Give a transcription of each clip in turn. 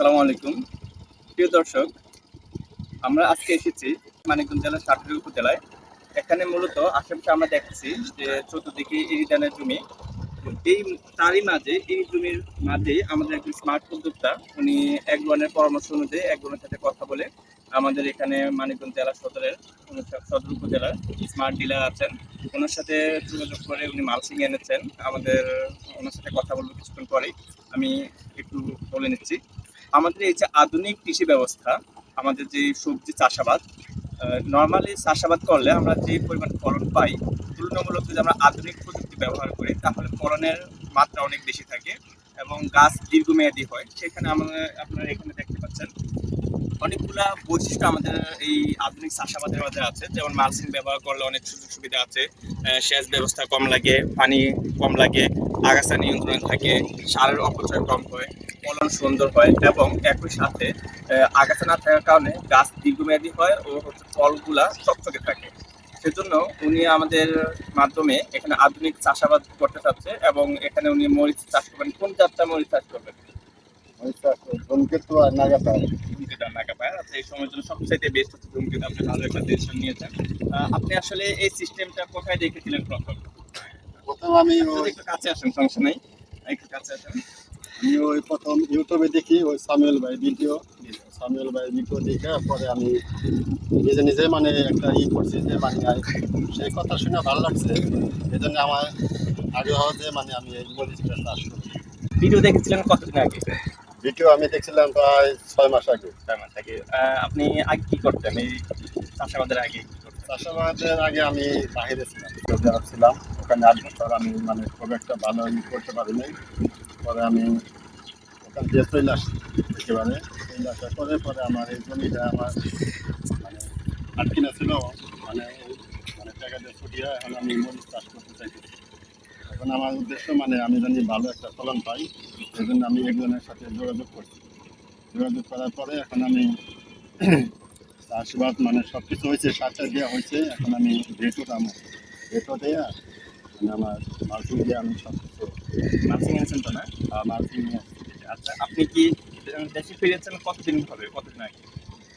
আসসালামু আলাইকুম। প্রিয় দর্শক, আমরা আজকে এসেছি মানিকগঞ্জ জেলার সাতক্ষীরা উপজেলায়। এখানে মূলত আশেপাশে আমরা দেখছি যে চতুর্দিকে ইরি ধানের জমি। এই তারই মাঝে, এই জমির মাঝে আমাদের একজন স্মার্ট উদ্যোক্তা, উনি এক ধরনের পরামর্শ অনুযায়ী, এক ধরনের সাথে কথা বলে আমাদের এখানে মানিকগঞ্জ জেলা সদরের সদর উপজেলার স্মার্ট ডিলার আছেন। ওনার সাথে যোগাযোগ করে উনি মালসিং এনেছেন। আমাদের ওনার সাথে কথা বলব কিছুক্ষণ পরেই। আমি একটু বলে নিচ্ছি। আমাদের এই যে আধুনিক কৃষি ব্যবস্থা, আমাদের যে সবজি চাষাবাদ নর্মালি চাষাবাদ করলে আমরা যে পরিমাণ ফলন পাই, তুলনামূলক যদি আমরা আধুনিক প্রযুক্তি ব্যবহার করি, তাহলে ফলনের মাত্রা অনেক বেশি থাকে এবং গাছ দীর্ঘমেয়াদী হয়। সেখানে আমাদের, আপনারা এখানে দেখতে পাচ্ছেন, অনেকগুলা বৈশিষ্ট্য আমাদের এই আধুনিক চাষাবাদের মধ্যে আছে। যেমন মালসিং ব্যবহার করলে অনেক সুযোগ সুবিধা আছে সেচ ব্যবস্থা কম লাগে, পানি কম লাগে, আগাছা নিয়ন্ত্রণ থাকে, সারের অপচয় কম হয়। ফলন সুন্দর হয় এবং একই সাথে আগাছা না থাকার কারণে গাছ দীর্ঘমেয়াদী হয় ও হচ্ছে ফলগুলা চকচকে থাকে। সেজন্য উনি আমাদের মাধ্যমে এখানে আধুনিক চাষাবাদ করতে চাচ্ছে এবং এখানে উনি মরিচ চাষ করবেন। কোন জাতটা মরিচ চাষ করবেন? ধূমকেতু আর নাগাতা ধূমকেতু আর নাগা পায় আচ্ছা এই সময়ের জন্য সবচাইতে বেস্ট হচ্ছে ধূমকেতু। আপনি ভালো একটা ডিসিশন নিয়েছেন। আপনি আসলে এই সিস্টেমটা কোথায় দেখেছিলেন প্রথম? প্রথম আমি একটু কাছে আসেন সমস্যা নেই। একটু কাছে আসেন। আমি ওই প্রথম ইউটিউবে দেখি ওই সামিউল ভাই ভিডিও। সামিউল ভাই ভিডিও দেখে পরে আমি নিজে নিজে মানে একটা ই করছি যে মানে সেই কথা শুনে ভালো লাগছে। এই জন্য আমার আগে যে মানে আমি এই মরিচটা চাষ করি ভিডিও দেখেছিলেন কতদিন আগে? ভিডিও আমি দেখছিলাম প্রায় ছয় মাস আগে। ছয় মাস আগে। আপনি আগে কি করতেন? এই চাষাবাদের আগে চাষাবাদের আগে আমি বাইরে ছিলাম ছিলাম। ওখানে আট বছর আমি মানে খুব একটা ভালো ই করতে পারি নাই পরে আমি ওখান দিয়ে চলে আসি, একেবারে। চলে পরে পরে আমার এই জমিটা আমার মানে আটকিনা ছিল। মানে মানে টাকা দিয়ে ফুটিয়ে এখন আমি মরিচ চাষ করতে চাইতেছি এখন আমার উদ্দেশ্য মানে আমি জানি ভালো একটা ফলন পাই সেই জন্য আমি একজনের সাথে যোগাযোগ করছি। যোগাযোগ করার পরে এখন আমি চাষবাদ মানে সব কিছু হয়েছে, সারটা দেওয়া হয়েছে। এখন আমি ভেটো দামো ভেটো দেওয়া মানে আমার মালচিং দিয়ে আমি সব কিছু নার্সিং এনেছেন তো না? নিয়ে আচ্ছা আপনি কি দেশে ফিরেছেন কতদিন হবে? কতদিন আগে?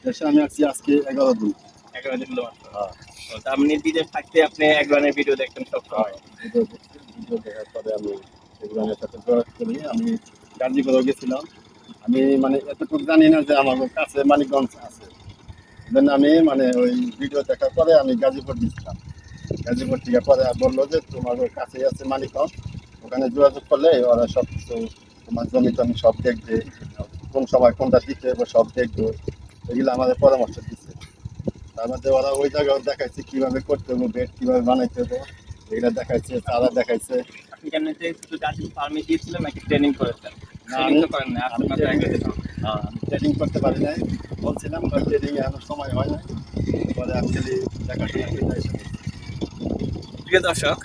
দেশে আমি আসছি আজকে এগারো দিন। এগারো দিন হলো মাত্র। হ্যাঁ তো আপনি বিদেশ থাকতে আপনি এক ধরনের ভিডিও দেখতেন সব সময় ভিডিও ভিডিও দেখার পরে আমি এগুলোর সাথে যোগাযোগ করি আমি গাজীপুরে গেছিলাম। আমি মানে এতটুকু জানি না যে আমার কাছে মানিকগঞ্জ আছে। দেন আমি মানে ওই ভিডিও দেখার পরে আমি গাজীপুর গেছিলাম। গাজীপুর থেকে পরে বলল যে তোমার কাছেই আছে মানিকগঞ্জ। ওখানে যোগাযোগ করলে ওরা সব কিছু তোমার জমি টমি সব দেখবে কোন সময় কোনটা দিতে হবে সব দেখবে। এগুলো আমাদের পরামর্শ দিচ্ছে। তার মধ্যে ওরা ওই জায়গায় দেখাইছে কীভাবে করতে হবে বেড কীভাবে বানাইতে হবে। এগুলো দেখাইছে চারা দেখাইছে। শুধু ফার্মে গিয়েছিলেন নাকি ট্রেনিং করেছেন? ট্রেনিং করতে পারি নাই। বলছিলাম ট্রেনিং এখন সময় হয় না পরে খালি দেখাশোনা। প্রিয় দর্শক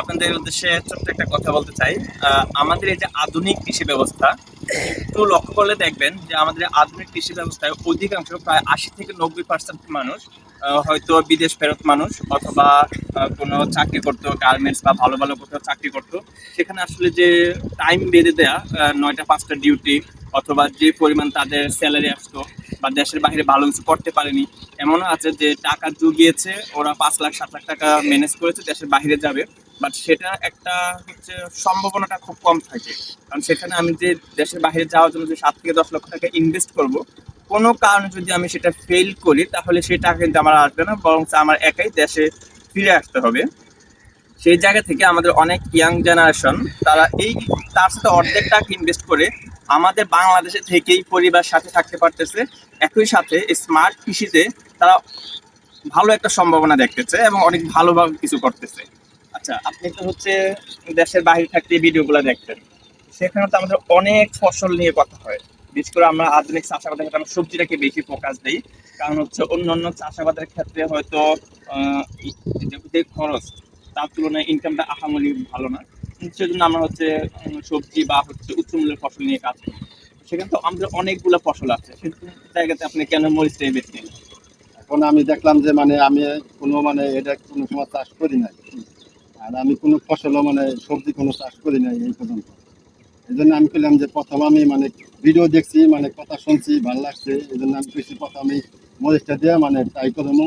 আপনাদের উদ্দেশ্যে ছোট্ট একটা কথা বলতে চাই। আমাদের এই যে আধুনিক কৃষি ব্যবস্থা একটু লক্ষ্য করলে দেখবেন যে আমাদের আধুনিক কৃষি ব্যবস্থায় অধিকাংশ প্রায় আশি থেকে নব্বই পার্সেন্ট মানুষ হয়তো বিদেশ ফেরত মানুষ অথবা কোনো চাকরি করতো গার্মেন্টস বা ভালো ভালো কোথাও চাকরি করতো। সেখানে আসলে যে টাইম বেঁধে দেয়া নয়টা পাঁচটা ডিউটি অথবা যে পরিমাণ তাদের স্যালারি আসতো বা দেশের বাইরে ভালো কিছু করতে পারেনি। এমনও আছে যে টাকা জুগিয়েছে, ওরা পাঁচ লাখ, সাত লাখ টাকা ম্যানেজ করেছে, দেশের বাইরে যাবে। বাট সেটা একটা হচ্ছে সম্ভাবনাটা খুব কম থাকে। কারণ সেখানে আমি যে দেশের বাইরে যাওয়ার জন্য যে সাত থেকে দশ লক্ষ টাকা ইনভেস্ট করব, কোনো কারণে যদি আমি সেটা ফেল করি, তাহলে সেই টাকা কিন্তু আমার আসবে না, বরং আমার একাই দেশে ফিরে আসতে হবে। সেই জায়গা থেকে আমাদের অনেক ইয়াং জেনারেশন তারা এই তার সাথে অর্ধেক টাকা ইনভেস্ট করে আমাদের বাংলাদেশে থেকেই পরিবার সাথে থাকতে পারতেছে। একই সাথে স্মার্ট কৃষিতে তারা ভালো একটা সম্ভাবনা দেখতেছে এবং অনেক ভালোভাবে কিছু করতেছে। আচ্ছা আপনি তো হচ্ছে দেশের বাইরে থাকতে ভিডিওগুলো দেখতেন। সেখানে তো আমাদের অনেক ফসল নিয়ে কথা হয়। বিশেষ করে আমরা আধুনিক চাষাবাদের ক্ষেত্রে আমরা সবজিটাকে বেশি ফোকাস দিই। কারণ হচ্ছে অন্য অন্য চাষাবাদের ক্ষেত্রে হয়তো যে- খরচ, তার তুলনায় ইনকামটা আহামরি ভালো না। সেজন্য আমরা হচ্ছে সবজি বা হচ্ছে উচ্চমূল্যের ফসল নিয়ে কাজ করি। সেখানে তো আমাদের অনেকগুলো ফসল আছে সেই জায়গাতে আপনি কেন মরিচটাই বেছে নিলেন এখন আমি দেখলাম যে মানে আমি কোনো মানে এটা কোনো সময় চাষ করি নাই। আর আমি কোনো ফসলও মানে সবজি কোনো চাষ করি নাই এই পর্যন্ত। এই জন্য আমি বললাম যে, প্রথম আমি মানে ভিডিও দেখছি মানে কথা শুনছি, ভালো লাগছে। এই জন্য আমি কৃষি প্রথম আমি মরিচটা দিয়ে মানে ট্রাই করব।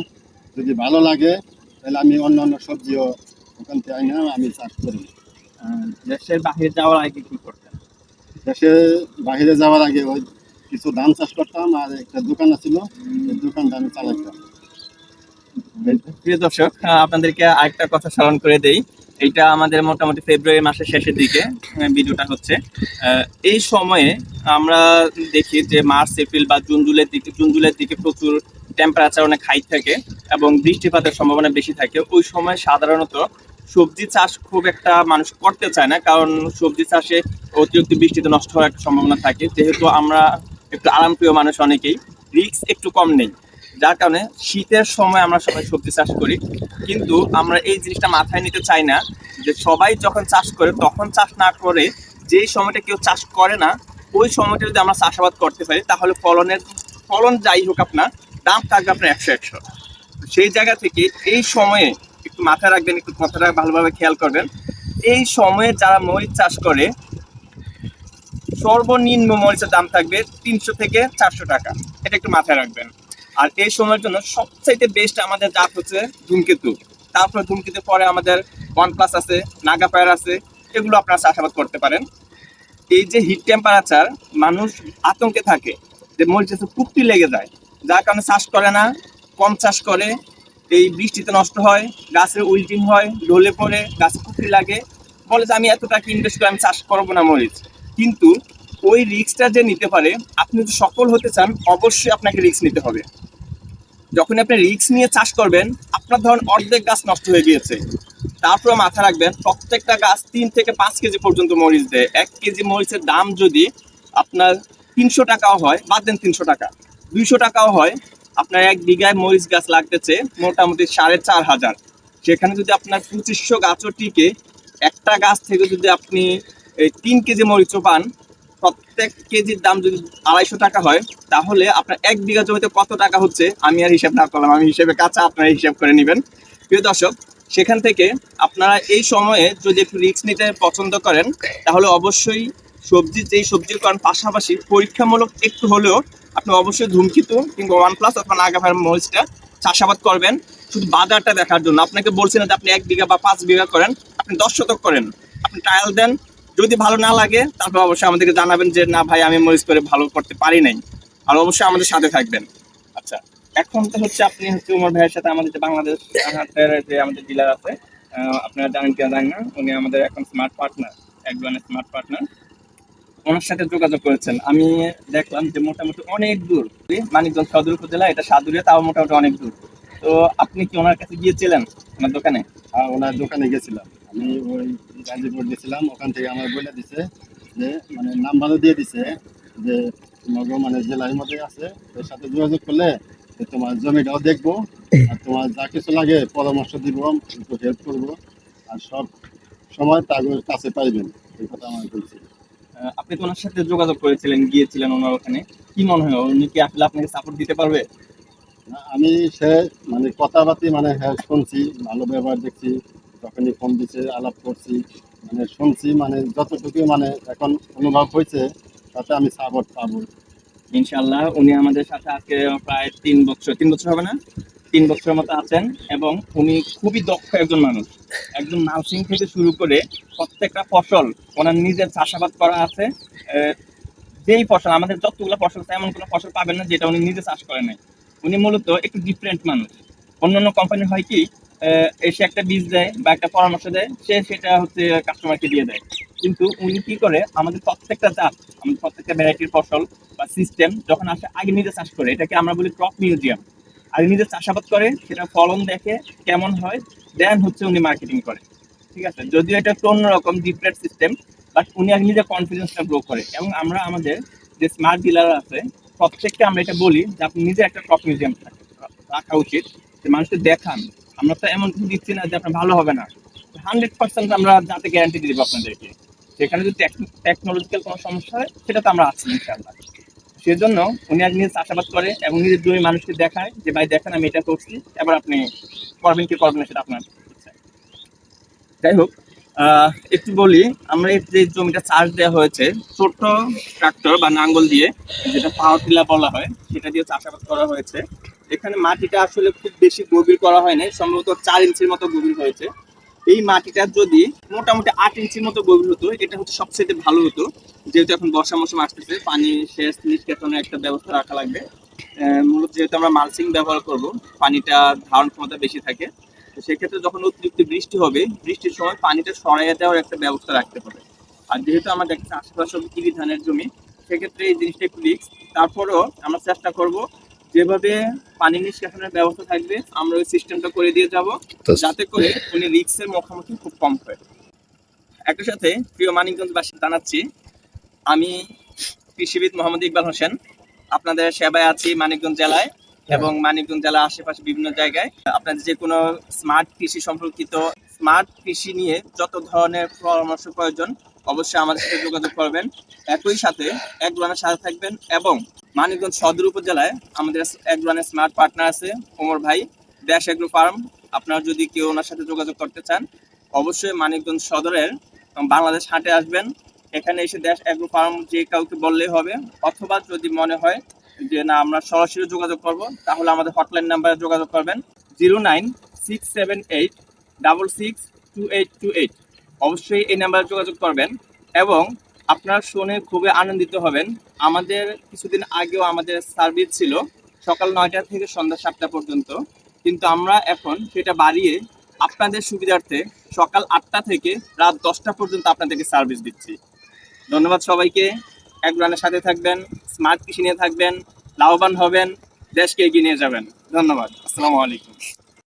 যদি ভালো লাগে, তাহলে আমি অন্য অন্য সবজিও ওখান থেকে আইনা, আমি চাষ করি। দেশের বাহিরে যাওয়ার আগে কি করতেন? দেশে বাইরে যাওয়ার আগে ওই কিছু ধান চাষ করতাম আর একটা দোকান ছিল এই দোকানটা আমি চালাইতাম। প্রিয় দর্শক আপনাদেরকে আরেকটা কথা স্মরণ করে দেই। এইটা আমাদের মোটামুটি ফেব্রুয়ারি মাসের শেষের দিকে ভিডিওটা হচ্ছে। এই সময়ে আমরা দেখি যে মার্চ এপ্রিল বা জুন জুলাইয়ের দিকে জুন জুলাইয়ের দিকে প্রচুর টেম্পারেচার অনেক হাই থাকে এবং বৃষ্টিপাতের সম্ভাবনা বেশি থাকে। ওই সময় সাধারণত সবজি চাষ খুব একটা মানুষ করতে চায় না, কারণ সবজি চাষে অতিরিক্ত বৃষ্টিতে নষ্ট হওয়ার একটা সম্ভাবনা থাকে। যেহেতু আমরা একটু আরামপ্রিয় মানুষ অনেকেই রিস্ক একটু কম নেই। যার কারণে শীতের সময় আমরা সবাই সবজি চাষ করি। কিন্তু আমরা এই জিনিসটা মাথায় নিতে চাই না যে সবাই যখন চাষ করে, তখন চাষ না করে যেই সময়টা কেউ চাষ করে না, ওই সময়টা যদি আমরা চাষাবাদ করতে পারি, তাহলে ফলনের, ফলন যাই হোক আপনার, দাম থাকবে আপনার একশো একশো। সেই জায়গা থেকে এই সময়ে মাথায় রাখবেন, একটু কথাটা ভালোভাবে খেয়াল করবেন। এই সময়ে যারা মরিচ চাষ করে, সর্বনিম্ন মরিচের দাম থাকবে তিনশো থেকে চারশো টাকা। এটা একটু মাথায় রাখবেন। আর এই সময়ের জন্য সবচাইতে বেস্ট আমাদের জাত হচ্ছে ধূমকেতু। তারপরে ধূমকেতু পরে আমাদের ওয়ান প্লাস আছে নাগা ফায়ার আছে, এগুলো আপনারা চাষাবাদ করতে পারেন। এই যে হিট টেম্পারেচার মানুষ আতঙ্কে থাকে যে মরিচে কুপটি লেগে যায়। যার কারণে চাষ করে না, কম চাষ করে এই বৃষ্টিতে নষ্ট হয়, গাছের উইল্টিং হয়, ঢলে পড়ে, গাছে কুপটি লাগে। বলে যে আমি এত টাকা ইনভেস্ট করে, আমি চাষ করব না মরিচ? কিন্তু ওই রিক্সটা যে নিতে পারে, আপনি যদি সফল হতে চান, অবশ্যই আপনাকে রিস্ক নিতে হবে। যখন আপনি রিস্ক নিয়ে চাষ করবেন, আপনার ধরুন অর্ধেক গাছ নষ্ট হয়ে গিয়েছে। তারপরে মাথা রাখবেন, প্রত্যেকটা গাছ তিন থেকে পাঁচ কেজি পর্যন্ত মরিচ দেয়। এক কেজি মরিচের দাম যদি আপনার তিনশো টাকাও হয়, বাদ দেন তিনশো টাকা, দুইশো টাকাও হয় আপনার এক বিঘায় মরিচ গাছ লাগতেছে মোটামুটি সাড়ে চার হাজার। সেখানে যদি আপনার পঁচিশশো গাছও টিকে, একটা গাছ থেকে যদি আপনি এই তিন কেজি মরিচও পান, প্রত্যেক কেজির দাম যদি আড়াইশো টাকা হয়, তাহলে আপনার এক বিঘা জমিতে কত টাকা হচ্ছে আমি আর হিসাব না করলাম, আমি হিসেবে কাঁচা আপনারা হিসাব করে নেবেন। প্রিয় দর্শক, সেখান থেকে আপনারা এই সময়ে যদি একটু রিস্ক নিতে পছন্দ করেন, তাহলে অবশ্যই সবজি, যেই সবজির করেন, পাশাপাশি পরীক্ষামূলক একটু হলেও আপনি অবশ্যই ধূমকিতু কিংবা ওয়ান প্লাস অথবা নাগাভার মরিচটা চাষাবাদ করবেন। শুধু বাজারটা দেখার জন্য। আপনাকে বলছি না যে আপনি এক বিঘা বা পাঁচ বিঘা করেন, আপনি দশ শতক করেন। আপনি ট্রায়াল দেন। যদি ভালো না লাগে, তারপর অবশ্যই আমাদেরকে জানাবেন যে, না ভাই, আমি মরিচ করে ভালো করতে পারি নাই। আর অবশ্যই আমাদের সাথে থাকবেন। আচ্ছা এখন তো হচ্ছে আপনি হচ্ছে উমর ভাইয়ের সাথে আমাদের যে বাংলাদেশ যে আমাদের ডিলার আছে আপনারা জানেন কি জানেন না। উনি আমাদের এখন স্মার্ট পার্টনার এক ধরনের স্মার্ট পার্টনার ওনার সাথে যোগাযোগ করেছেন। আমি দেখলাম যে মোটামুটি অনেক দূর মানিকগঞ্জ সদর উপজেলা, এটা সাদুরিয়া, তাও মোটামুটি অনেক দূর। তো আপনি কি ওনার কাছে গিয়েছিলেন ওনার দোকানে? আর ওনার দোকানে গেছিলাম। আমি ওই গাজীপুর গেছিলাম, ওখান থেকে আমার বলে দিছে যে মানে নাম্বারও দিয়ে দিছে যে তোমাকে মানে জেলার মধ্যে আছে এর সাথে যোগাযোগ করলে তোমার জমিটাও দেখব, আর তোমার যা কিছু লাগে পরামর্শ দিব হেল্প করব, আর সব সময় তাদের কাছে পাইবেন, এই কথা আমার বলছি। আপনি তো ওনার সাথে যোগাযোগ করেছিলেন গিয়েছিলেন ওনার ওখানে? কি মনে হয়? উনি কি আসলে আপনাকে সাপোর্ট দিতে পারবে? আমি সে মানে কথাবার্তি মানে হ্যাঁ শুনছি ভালো ব্যবহার দেখছি যখনই ফোন দিচ্ছে আলাপ করছি মানে শুনছি মানে যতটুকু মানে এখন অনুভব হয়েছে তাতে আমি সাপোর্ট পাবো। ইনশাল্লাহ উনি আমাদের সাথে আজকে প্রায় তিন বছর তিন বছর হবে না? তিন বছরের মতো আছেন এবং উনি খুবই দক্ষ একজন মানুষ। একদম নার্সিং থেকে শুরু করে প্রত্যেকটা ফসল ওনার নিজের চাষাবাদ করা আছে। যেই ফসল, আমাদের যতগুলো ফসল আছে, এমন কোনো ফসল পাবেন না যেটা উনি নিজে চাষ করে উনি মূলত একটু ডিফারেন্ট মানুষ। অন্যান্য কোম্পানি হয় কি এসে একটা বীজ দেয় বা একটা পরামর্শ দেয়, সে সেটা হচ্ছে কাস্টমারকে দিয়ে দেয়। কিন্তু উনি কি করে, আমাদের প্রত্যেকটা চাষ আমাদের প্রত্যেকটা ভ্যারাইটির ফসল বা সিস্টেম যখন আসে, আগে নিজে চাষ করে, এটাকে আমরা বলি ক্রপ মিউজিয়াম আগে নিজে চাষাবাদ করে, সেটা ফলন দেখে কেমন হয় দেন হচ্ছে উনি মার্কেটিং করে। ঠিক আছে? যদিও এটা একটু অন্যরকম ডিফারেন্ট সিস্টেম বাট উনি আগে নিজের কনফিডেন্সটা গ্রো করে। এবং আমরা আমাদের যে স্মার্ট ডিলার আছে, প্রত্যেককে আমরা এটা বলি যে আপনি নিজে একটা ক্রপ মিউজিয়াম রাখা উচিত, যে মানুষকে দেখান। আমরা তো এমন কিছু দিচ্ছি না যে আপনার ভালো হবে না। হান্ড্রেড পার্সেন্ট আমরা যাতে গ্যারান্টি দিয়ে দেবো আপনাদেরকে। সেখানে যদি টেকনোলজিক্যাল কোনো সমস্যা হয়, সেটা তো আমরা আছি, ইনশাআল্লাহ। সেজন্য উনি আজ নিজে চাষাবাদ করে এবং নিজের জমি মানুষকে দেখায় যে, ভাই, দেখেন, আমি এটা করছি। এবার আপনি করবেন কি করবেন সেটা আপনার যাই হোক একটু বলি, আমরা যে জমিটা চাষ দেওয়া হয়েছে, ছোট্ট ট্রাক্টর বা নাঙ্গল দিয়ে, যেটা পাওয়ার টিলার বলা হয়, সেটা দিয়ে চাষাবাদ করা হয়েছে। এখানে মাটিটা আসলে খুব বেশি গভীর করা হয় নাই, সম্ভবত চার ইঞ্চির মতো গভীর হয়েছে। এই মাটিটা যদি মোটামুটি আট ইঞ্চির মতো গভীর হতো, এটা হচ্ছে সবচেয়ে ভালো হতো। যেহেতু এখন বর্ষা মৌসুম আসতেছে, পানি সেচ নিষ্কাশনের একটা ব্যবস্থা রাখা লাগবে। মূলত যেহেতু আমরা মালসিং ব্যবহার করব, পানিটা ধারণ ক্ষমতা বেশি থাকে, তো সেক্ষেত্রে যখন অতিরিক্ত বৃষ্টি হবে, বৃষ্টির সময় পানিটা সরাইয়া দেওয়ার একটা ব্যবস্থা রাখতে হবে। আর যেহেতু আমরা দেখছি আশেপাশে কিরি ধানের জমি, সেক্ষেত্রে এই জিনিসটা একটু রিস্ক তারপরেও আমরা চেষ্টা করব যেভাবে পানি নিষ্কাশনের ব্যবস্থা থাকবে আমরা ওই সিস্টেমটা করে দিয়ে যাব যাতে করে উনি রিক্সের মুখোমুখি খুব কম হয়। একই সাথে প্রিয় মানিকগঞ্জবাসী জানাচ্ছি আমি কৃষিবিদ মোহাম্মদ ইকবাল হোসেন আপনাদের সেবায় আছি মানিকগঞ্জ জেলায় এবং মানিকগঞ্জ জেলার আশেপাশে বিভিন্ন জায়গায়। আপনাদের যে কোনো স্মার্ট কৃষি সম্পর্কিত স্মার্ট কৃষি নিয়ে যত ধরনের পরামর্শ প্রয়োজন অবশ্যই আমাদের সাথে যোগাযোগ করবেন। একই সাথে এক ধরনের সাথে থাকবেন এবং মানিকগঞ্জ সদর উপজেলায় আমাদের এক ধরনের স্মার্ট পার্টনার আছে, ওমর ভাই। ড্যাশ এগ্রো ফার্ম। আপনারা যদি কেউ ওনার সাথে যোগাযোগ করতে চান, অবশ্যই মানিকগঞ্জ সদরের বাংলাদেশ হাটে আসবেন। এখানে এসে ড্যাশ এগ্রো ফার্ম যে কাউকে বললেই হবে। অথবা যদি মনে হয় যে, না, আমরা সরাসরি যোগাযোগ করব, তাহলে আমাদের হটলাইন নাম্বারে যোগাযোগ করবেন। Zero nine six seven eight double six two eight two eight অবশ্যই এই নাম্বারে যোগাযোগ করবেন এবং আপনারা শুনে খুবই আনন্দিত হবেন। আমাদের কিছুদিন আগেও আমাদের সার্ভিস ছিল, সকাল নয়টা থেকে সন্ধ্যা সাতটা পর্যন্ত। কিন্তু আমরা এখন সেটা বাড়িয়ে আপনাদের সুবিধার্থে সকাল আটটা থেকে রাত দশটা পর্যন্ত আপনাদেরকে সার্ভিস দিচ্ছি। ধন্যবাদ সবাইকে। এক রানের সাথে থাকবেন স্মার্ট কৃষি নিয়ে থাকবেন, লাভবান হবেন, দেশকে এগিয়ে নিয়ে যাবেন। ধন্যবাদ। আসসালামু আলাইকুম।